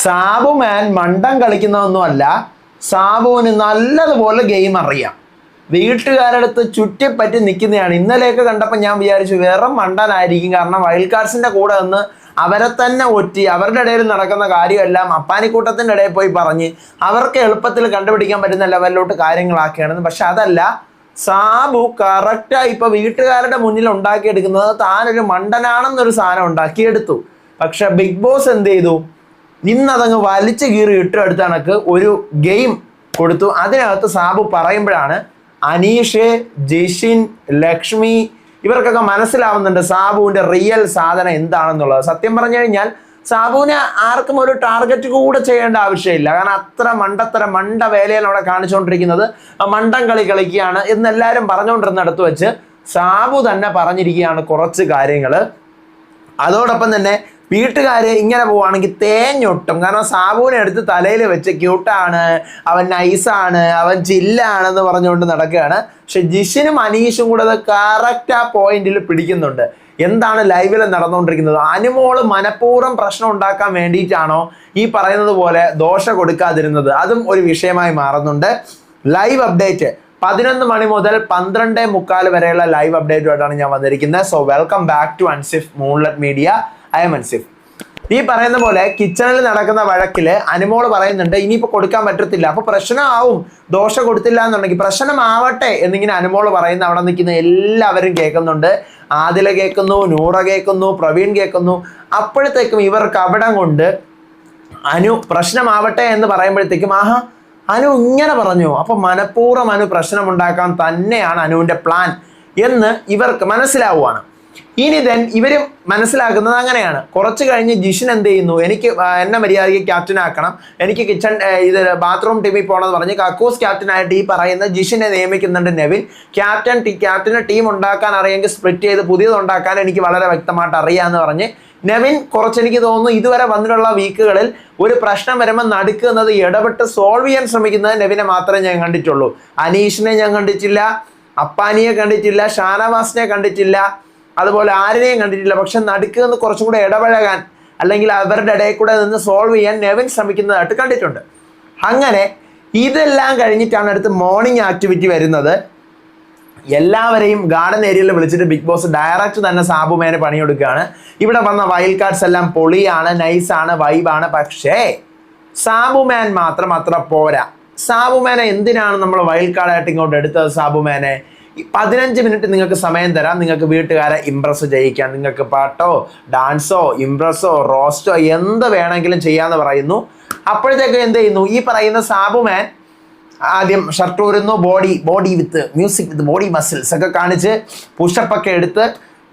സാബുമാൻ മണ്ടം കളിക്കുന്നതൊന്നുമല്ല സാബുവിന് നല്ലതുപോലെ ഗെയിം അറിയാം. വീട്ടുകാരടുത്ത് ചുറ്റിപ്പറ്റി നിൽക്കുന്നതാണ്. ഇന്നലെയൊക്കെ കണ്ടപ്പോൾ ഞാൻ വിചാരിച്ചു വേറെ മണ്ടനായിരിക്കും. കാരണം വൈൽഡ് കൂടെ നിന്ന് അവരെ തന്നെ ഒറ്റി അവരുടെ ഇടയിൽ നടക്കുന്ന കാര്യമെല്ലാം അപ്പാനിക്കൂട്ടത്തിന്റെ ഇടയിൽ പോയി പറഞ്ഞ് അവർക്ക് എളുപ്പത്തിൽ കണ്ടുപിടിക്കാൻ പറ്റുന്ന ലെവലിലോട്ട് കാര്യങ്ങളാക്കുകയാണെന്ന് പക്ഷെ അതല്ല സാബു കറക്റ്റായി ഇപ്പോൾ വീട്ടുകാരുടെ മുന്നിൽ ഉണ്ടാക്കിയെടുക്കുന്നത് താനൊരു മണ്ടനാണെന്നൊരു സാധനം ഉണ്ടാക്കിയെടുത്തു. പക്ഷെ ബിഗ് ബോസ് എന്ത് ചെയ്തു? ഇന്നതങ്ങ് വലിച്ചു കീറി ഇട്ടെടുത്ത കണക്ക് ഒരു ഗെയിം കൊടുത്തു. അതിനകത്ത് സാബു പറയുമ്പോഴാണ് അനീഷ് ജിഷിൻ ലക്ഷ്മി ഇവർക്കൊക്കെ മനസ്സിലാവുന്നുണ്ട് സാബുവിന്റെ റിയൽ സാധനം എന്താണെന്നുള്ളത്. സത്യം പറഞ്ഞു കഴിഞ്ഞാൽ സാബുവിനെ ആർക്കും ഒരു ടാർഗറ്റ് കൂടെ ചെയ്യേണ്ട ആവശ്യമില്ല. കാരണം അത്ര മണ്ടത്തര മണ്ട വേലയാണ് അവിടെ കാണിച്ചുകൊണ്ടിരിക്കുന്നത്. മണ്ടം കളി കളിക്കുകയാണ് എന്നെല്ലാവരും പറഞ്ഞുകൊണ്ടിരുന്നിടത്ത് വെച്ച് സാബു തന്നെ പറഞ്ഞിരിക്കുകയാണ് കുറച്ച് കാര്യങ്ങൾ അതോടൊപ്പം തന്നെ വീട്ടുകാർ ഇങ്ങനെ പോവുകയാണെങ്കിൽ തേഞ്ഞൊട്ടും കാരണം സാബുവിനെ എടുത്ത് തലയിൽ വെച്ച് ക്യൂട്ടാണ് അവൻ നൈസാണ് അവൻ ചില്ലാണെന്ന് പറഞ്ഞുകൊണ്ട് നടക്കുകയാണ്. പക്ഷെ ജിഷിനും അനീഷും കൂടെ അത് കറക്റ്റ് ആ പോയിന്റിൽ പിടിക്കുന്നുണ്ട്. എന്താണ് ലൈവിൽ നടന്നുകൊണ്ടിരിക്കുന്നത്? അനുമോൾ മനഃപൂർവം പ്രശ്നം ഉണ്ടാക്കാൻ വേണ്ടിയിട്ടാണോ ഈ പറയുന്നത് പോലെ ദോഷ കൊടുക്കാതിരുന്നത്? അതും ഒരു വിഷയമായി മാറുന്നുണ്ട്. ലൈവ് അപ്ഡേറ്റ് പതിനൊന്ന് മണി മുതൽ പന്ത്രണ്ട് മുക്കാൽ വരെയുള്ള ലൈവ് അപ്ഡേറ്റുമായിട്ടാണ് ഞാൻ വന്നിരിക്കുന്നത്. So welcome back to Ansif moonlet media I am Ansif ഈ പറയുന്ന പോലെ കിച്ചണിൽ നടക്കുന്ന വഴക്കിൽ അനുമോൾ പറയുന്നുണ്ട് ഇനിയിപ്പോ കൊടുക്കാൻ പറ്റത്തില്ല. അപ്പൊ പ്രശ്നമാവും. ദോശ കൊടുത്തില്ല എന്നുണ്ടെങ്കിൽ പ്രശ്നമാവട്ടെ എന്നിങ്ങനെ അനുമോൾ പറയുന്ന അവിടെ നിൽക്കുന്ന എല്ലാവരും കേൾക്കുന്നുണ്ട്. ആദില കേൾക്കുന്നു നൂറ കേൾക്കുന്നു പ്രവീൺ കേൾക്കുന്നു. അപ്പോഴത്തേക്കും ഇവർക്ക് അവിടം കൊണ്ട് അനു പ്രശ്നമാവട്ടെ എന്ന് പറയുമ്പോഴത്തേക്കും ആഹാ അനു ഇങ്ങനെ പറഞ്ഞു. അപ്പൊ മനഃപൂർവം അനു പ്രശ്നമുണ്ടാക്കാൻ തന്നെയാണ് അനുവിന്റെ പ്ലാൻ എന്ന് ഇവർക്ക് മനസ്സിലാവുകയാണ് ഇനി ദെൻ ഇവർ മനസ്സിലാക്കുന്നത് അങ്ങനെയാണ്. കുറച്ച് കഴിഞ്ഞ് ജിഷൻ എന്ത് ചെയ്യുന്നു? എനിക്ക് എന്നെ മര്യാദയ്ക്ക് ക്യാപ്റ്റൻ ആക്കണം. എനിക്ക് കിച്ചൺ ഇത് ബാത്റൂം ടീമിൽ പോകണമെന്ന് പറഞ്ഞ് കക്കൂസ് ക്യാപ്റ്റനായിട്ട് ഈ പറയുന്ന ജിഷിനെ നിയമിക്കുന്നുണ്ട് നെവിൻ. ക്യാപ്റ്റൻ ടീ ക്യാപ്റ്റന് ടീം ഉണ്ടാക്കാൻ അറിയെങ്കിൽ സ്പ്ലിറ്റ് ചെയ്ത് പുതിയത് ഉണ്ടാക്കാൻ എനിക്ക് വളരെ വ്യക്തമായിട്ട് അറിയാമെന്ന് പറഞ്ഞ് നെവിൻ കുറച്ച് എനിക്ക് തോന്നുന്നു ഇതുവരെ വന്നിട്ടുള്ള വീക്കുകളിൽ ഒരു പ്രശ്നം വരുമ്പോൾ നടുക്കുന്നത് ഇടപെട്ട് സോൾവ് ചെയ്യാൻ ശ്രമിക്കുന്നത് നെവിനെ മാത്രമേ ഞാൻ കണ്ടിട്ടുള്ളൂ. അനീഷിനെ ഞാൻ കണ്ടിട്ടില്ല അപ്പാനിയെ കണ്ടിട്ടില്ല ഷാനവാസിനെ കണ്ടിട്ടില്ല അതുപോലെ ആരെയും കണ്ടിട്ടില്ല. പക്ഷെ നടുക്ക് നിന്ന് കുറച്ചും കൂടെ ഇടപഴകാൻ അല്ലെങ്കിൽ അവരുടെ ഇടയിൽ കൂടെ നിന്ന് സോൾവ് ചെയ്യാൻ നെവിൻ ശ്രമിക്കുന്നതായിട്ട് കണ്ടിട്ടുണ്ട്. അങ്ങനെ ഇതെല്ലാം കഴിഞ്ഞിട്ടാണ് അടുത്ത് മോർണിംഗ് ആക്ടിവിറ്റി വരുന്നത്. എല്ലാവരെയും ഗാർഡൻ ഏരിയയിൽ വിളിച്ചിട്ട് ബിഗ് ബോസ് ഡയറക്റ്റ് തന്നെ സാബുമേനെ പണിയെടുക്കുകയാണ്. ഇവിടെ വന്ന വൈൽഡ് കാർഡ്സ് എല്ലാം പൊളിയാണ് നൈസാണ് വൈബാണ് പക്ഷേ സാബുമാൻ മാത്രം അത്ര പോരാ. സാബുമേനെ എന്തിനാണ് നമ്മൾ വൈൽഡ് കാർഡായിട്ട് ഇങ്ങോട്ട് എടുത്തത് സാബുമാനെ? പതിനഞ്ച് മിനിറ്റ് നിങ്ങൾക്ക് സമയം തരാം. നിങ്ങൾക്ക് വീട്ടുകാരെ ഇംപ്രസ് ചെയ്യിക്കാം നിങ്ങൾക്ക് പാട്ടോ ഡാൻസോ ഇംപ്രസോ റോസ്റ്റോ എന്ത് വേണമെങ്കിലും ചെയ്യാന്ന് പറയുന്നു. അപ്പോഴത്തേക്ക് എന്ത് ചെയ്യുന്നു? ഈ പറയുന്ന സാബുമാൻ ആദ്യം shirt ഊരുന്നു. Body body with music with body muscles ഒക്കെ കാണിച്ച് പുഷപ്പൊക്കെ എടുത്ത്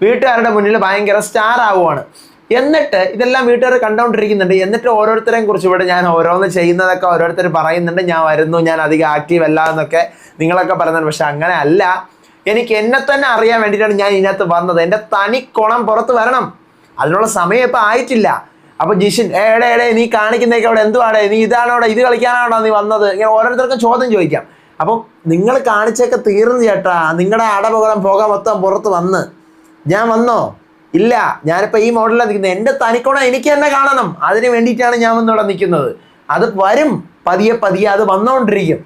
വീട്ടുകാരുടെ മുന്നിൽ ഭയങ്കര സ്റ്റാർ ആവുകയാണ് എന്നിട്ട് ഇതെല്ലാം വീട്ടുകാർ കണ്ടുകൊണ്ടിരിക്കുന്നുണ്ട് എന്നിട്ട് ഓരോരുത്തരെയും കുറിച്ച് ഇവിടെ ഞാൻ ഓരോന്ന് ചെയ്യുന്നതൊക്കെ ഓരോരുത്തർ പറയുന്നുണ്ട്. ഞാൻ വരുന്നു ഞാൻ അധികം ആക്റ്റീവ് അല്ല എന്നൊക്കെ നിങ്ങളൊക്കെ പറയുന്നുണ്ട്. പക്ഷെ അങ്ങനെ അല്ല. എനിക്ക് എന്നെ തന്നെ അറിയാൻ വേണ്ടിയിട്ടാണ് ഞാൻ ഇതിനകത്ത് വന്നത്. എന്റെ കുണം പുറത്ത് വരണം. അതിനുള്ള സമയം ഇപ്പം ആയിട്ടില്ല. അപ്പൊ ജിഷിൻ ഏടെ എടേ നീ കാണിക്കുന്നേക്ക് അവിടെ എന്തുവാടേ? നീ ഇതാണോടെ ഇത് കളിക്കാനാണോ നീ വന്നത്? ഇങ്ങനെ ഓരോരുത്തർക്കും ചോദ്യം ചോദിക്കാം. അപ്പം നിങ്ങൾ കാണിച്ചൊക്കെ തീർന്നു ചേട്ടാ. നിങ്ങളുടെ അടപകടം പോകാൻ മൊത്തം പുറത്ത് വന്ന്. ഞാൻ വന്നോ? ഇല്ല ഞാനിപ്പോൾ ഈ മോഡലിലാണ് നിൽക്കുന്നത്. എന്റെ തനിക്കോണം എനിക്ക് തന്നെ കാണണം. അതിന് വേണ്ടിയിട്ടാണ് ഞാൻ വന്നിവിടെ നിൽക്കുന്നത്. അത് വരും. പതിയെ പതിയെ അത് വന്നുകൊണ്ടിരിക്കും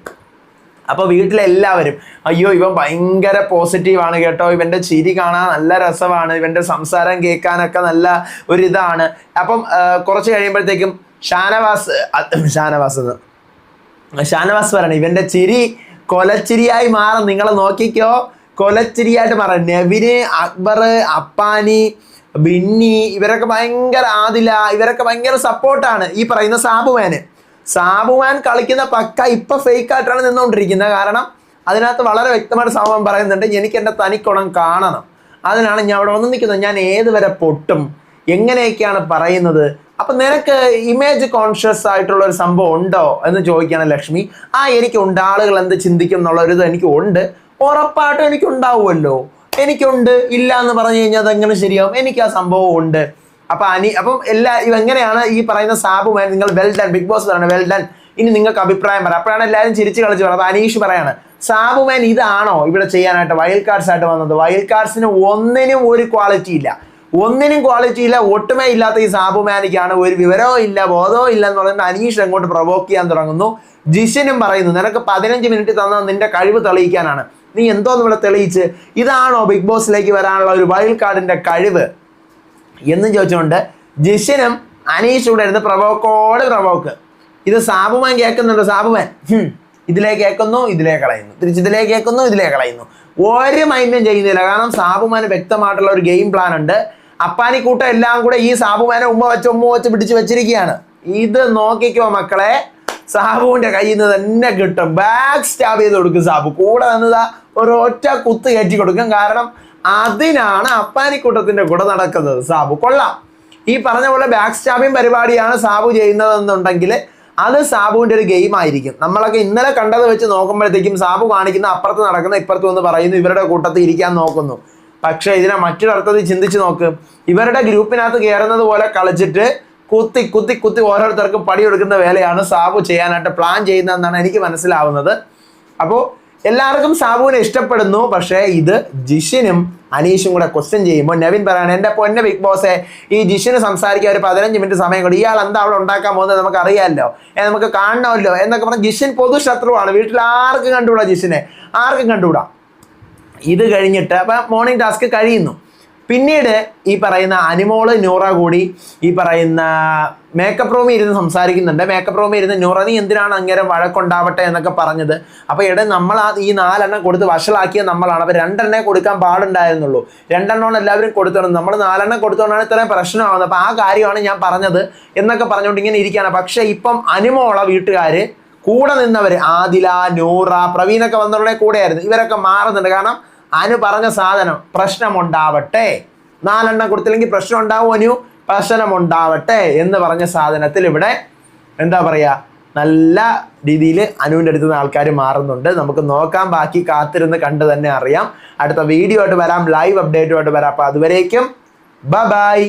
അപ്പോൾ വീട്ടിലെല്ലാവരും അയ്യോ ഇവൻ ഭയങ്കര പോസിറ്റീവാണ് കേട്ടോ. ഇവന്റെ ചിരി കാണാൻ നല്ല രസമാണ്. ഇവന്റെ സംസാരം കേൾക്കാനൊക്കെ നല്ല ഒരിതാണ്. അപ്പം കുറച്ച് കഴിയുമ്പോഴത്തേക്കും ഷാനവാസ് ഷാനവാസ് ഷാനവാസ് പറയണം ഇവന്റെ ചിരി കൊലച്ചിരിയായി മാറും. നിങ്ങളെ നോക്കിക്കോ. കൊലച്ചിരിയായിട്ട് മാറും നെവിന് അക്ബർ അപ്പാനി ബിന്നി ഇവരൊക്കെ ഭയങ്കര ആദില ഇവരൊക്കെ ഭയങ്കര സപ്പോർട്ടാണ് ഈ പറയുന്ന സാബുമാന്. സാബുമാൻ കളിക്കുന്ന പക്ക ഇപ്പൊ ഫേക്ക് ആയിട്ടാണ് നിന്നുകൊണ്ടിരിക്കുന്നത്. കാരണം അതിനകത്ത് വളരെ വ്യക്തമായിട്ട് സാബുമാൻ പറയുന്നുണ്ട് എനിക്ക് എന്റെ തനിക്കുണം കാണണം. അതിനാണ് ഞാൻ അവിടെ വന്ന് നിൽക്കുന്നത്. ഞാൻ ഏതുവരെ പൊട്ടും? എങ്ങനെയൊക്കെയാണ് പറയുന്നത്? അപ്പൊ നിനക്ക് ഇമേജ് കോൺഷ്യസ് ആയിട്ടുള്ള ഒരു സംഭവം ഉണ്ടോ? എന്ന് ചോദിക്കുകയാണ് ലക്ഷ്മി. ആ എനിക്കുണ്ട് ആളുകൾ എന്ത് ചിന്തിക്കും എന്നുള്ള ഒരു ഇത് എനിക്ക് ഉണ്ട്. ഉറപ്പായിട്ടും എനിക്കുണ്ടാവുമല്ലോ. എനിക്കുണ്ട് ഇല്ല എന്ന് പറഞ്ഞു കഴിഞ്ഞാൽ അതെങ്ങനെ ശരിയാവും? എനിക്ക് ആ സംഭവം ഉണ്ട്. അപ്പൊ അനി അപ്പം എല്ലാ ഇവ എങ്ങനെയാണ് ഈ പറയുന്ന സാബുമാൻ നിങ്ങൾ വെൽ ഡൺ ബിഗ് ബോസ് പറയണം വെൽ ഡൺ ഇനി നിങ്ങൾക്ക് അഭിപ്രായം പറയാം. അപ്പോഴാണ് എല്ലാവരും ചിരിച്ച് കളിച്ച് പറയുന്നത്. അപ്പൊ അനീഷ് പറയാണ് സാബുമാൻ ഇതാണോ ഇവിടെ ചെയ്യാനായിട്ട് വൈൽഡ് കാർഡ്സ് ആയിട്ട് വന്നത്? വൈൽഡ് കാർഡ്സിന് ഒന്നിനും ഒരു ക്വാളിറ്റി ഇല്ല. ഒന്നിനും ക്വാളിറ്റി ഇല്ല ഒട്ടുമേ ഇല്ലാത്ത ഈ സാബുമാനിക്കാണ് ഒരു വിവരവും ഇല്ല ബോധവും ഇല്ല എന്ന് പറയുന്നത് അനീഷ് അങ്ങോട്ട് പ്രൊവോക്ക് ചെയ്യാൻ തുടങ്ങുന്നു. ജിഷനും പറയുന്നു നിനക്ക് പതിനഞ്ച് മിനിറ്റ് തന്നാൽ നിന്റെ കഴിവ് തെളിയിക്കാനാണ്. നീ എന്തോന്ന് ഇവിടെ തെളിയിച്ച്? ഇതാണോ ബിഗ് ബോസിലേക്ക് വരാനുള്ള ഒരു വൈൽഡ് കാർഡിന്റെ കഴിവ്? എന്നും ചോദിച്ചുകൊണ്ട് ജിഷിനും അനീഷ് ഇവിടെ ഇരുന്ന് പ്രവോക്കോട് പ്രവോക്ക്. ഇത് സാബുമാൻ കേൾക്കുന്നുണ്ട് സാബുമാൻ? ഇതിലേ കേൾക്കുന്നു ഇതിലേ കളയുന്നു. തിരിച്ച് ഇതിലേക്ക് കേൾക്കുന്നു ഇതിലേ കളയുന്നു. ഒരു മൈൻഡും ചെയ്യുന്നില്ല. കാരണം സാബുമാന് വ്യക്തമായിട്ടുള്ള ഒരു ഗെയിം പ്ലാൻ ഉണ്ട്. അപ്പാനി കൂട്ടം എല്ലാം കൂടെ ഈ സാബുമാനെ ഉമ്മ വെച്ച് ഉമ്മ വെച്ച് പിടിച്ച് വെച്ചിരിക്കുകയാണ്. ഇത് നോക്കിക്കോ മക്കളെ. സാബുവിന്റെ കയ്യിൽ നിന്ന് തന്നെ കിട്ടും. ബാക്ക് സ്റ്റാബ് ചെയ്ത് കൊടുക്കും സാബു. കൂടെ നിന്നതാ ഒരൊറ്റ കുത്ത് കയറ്റി കൊടുക്കും. കാരണം അതിനാണ് അപ്പാനിക്കൂട്ടത്തിന്റെ കൂടെ നടക്കുന്നത് സാബു. കൊള്ളാം. ഈ പറഞ്ഞ പോലെ ബാക്ക് സ്റ്റാബിങ് പരിപാടിയാണ് സാബു ചെയ്യുന്നതെന്നുണ്ടെങ്കിൽ അത് സാബുവിന്റെ ഒരു ഗെയിം ആയിരിക്കും. നമ്മളൊക്കെ ഇന്നലെ കണ്ടത് വെച്ച് നോക്കുമ്പോഴത്തേക്കും സാബു കാണിക്കുന്ന അപ്പുറത്ത് നടക്കുന്ന ഇപ്പുറത്ത് വന്ന് പറയുന്നു ഇവരുടെ കൂട്ടത്തിൽ ഇരിക്കാൻ നോക്കുന്നു. പക്ഷേ ഇതിനെ മറ്റൊരർത്ഥത്തിൽ ചിന്തിച്ച് നോക്ക്. ഇവരുടെ ഗ്രൂപ്പിനകത്ത് കയറുന്നത് പോലെ കളിച്ചിട്ട് കുത്തി കുത്തി കുത്തി ഓരോരുത്തർക്കും പണിയെടുക്കുന്ന വേലയാണ് സാബു ചെയ്യാനായിട്ട് പ്ലാൻ ചെയ്യുന്നതെന്നാണ് എനിക്ക് മനസ്സിലാവുന്നത്. അപ്പോൾ എല്ലാവർക്കും സാബുവിനെ ഇഷ്ടപ്പെടുന്നു പക്ഷേ ഇത് ജിഷിനും അനീഷും കൂടെ ക്വസ്റ്റ്യൻ ചെയ്യുമ്പോൾ നവീൻ പറയാണ് എന്റെ പൊന്നെ ബിഗ് ബോസെ ഈ ജിഷിന് സംസാരിക്കാൻ ഒരു പതിനഞ്ച് മിനിറ്റ് സമയം കൂടി ഇയാൾ എന്താ അവിടെ ഉണ്ടാക്കാൻ പോകുന്നത് നമുക്ക് അറിയാമല്ലോ. നമുക്ക് കാണണമല്ലോ. എന്നൊക്കെ പറഞ്ഞ് ജിഷിൻ പൊതു ശത്രുവാണ്. വീട്ടിൽ ആർക്കും കണ്ടുകൂടാ ജിഷിനെ? ആർക്കും കണ്ടുകൂടാ? ഇത് കഴിഞ്ഞിട്ട് അപ്പം മോർണിംഗ് ടാസ്ക് കഴിയുന്നു. പിന്നീട് ഈ പറയുന്ന അനിമോൾ നൂറ കൂടി ഈ പറയുന്ന മേക്കപ്പ് റൂമിൽ ഇരുന്ന് സംസാരിക്കുന്നുണ്ട്. മേക്കപ്പ് റൂമിൽ ഇരുന്ന് നൂറ നീ എന്തിനാണ് അങ്ങനെ വഴക്കുണ്ടാവട്ടെ? എന്നൊക്കെ പറഞ്ഞത്. അപ്പോൾ ഇട നമ്മൾ ആ ഈ നാലെണ്ണം കൊടുത്ത് വഷളാക്കിയ നമ്മളാണ്. അപ്പോൾ രണ്ടെണ്ണേ കൊടുക്കാൻ പാടുണ്ടായിരുന്നുള്ളൂ. രണ്ടെണ്ണമാണ് എല്ലാവരും കൊടുത്തോണം നമ്മൾ നാലെണ്ണം കൊടുത്തോണ്ടാണ് ഇത്രയും പ്രശ്നമാവുന്നത്. അപ്പോൾ ആ കാര്യമാണ് ഞാൻ പറഞ്ഞത് എന്നൊക്കെ പറഞ്ഞുകൊണ്ട് ഇങ്ങനെ ഇരിക്കുകയാണ്. പക്ഷേ ഇപ്പം അനിമോള വീട്ടുകാർ കൂടെ നിന്നവർ ആദില നൂറ പ്രവീണൊക്കെ വന്നവരുടെ കൂടെയായിരുന്നു. ഇവരൊക്കെ മാറുന്നുണ്ട്. കാരണം അനു പറഞ്ഞ സാധനം പ്രശ്നമുണ്ടാവട്ടെ. നാലെണ്ണം കൊടുത്തില്ലെങ്കിൽ പ്രശ്നം ഉണ്ടാവും അനു. പ്രശ്നമുണ്ടാവട്ടെ എന്ന് പറഞ്ഞ സാധനത്തിൽ ഇവിടെ എന്താ പറയുക നല്ല രീതിയിൽ അനുവിന്റെ അടുത്ത് നിന്ന് ആൾക്കാർ മാറുന്നുണ്ട്. നമുക്ക് നോക്കാം ബാക്കി കാത്തിരുന്ന് കണ്ട് തന്നെ അറിയാം. അടുത്ത വീഡിയോ ആയിട്ട് വരാം ലൈവ് അപ്ഡേറ്റുമായിട്ട് വരാം. അപ്പോൾ അതുവരേക്കും ബ ബൈ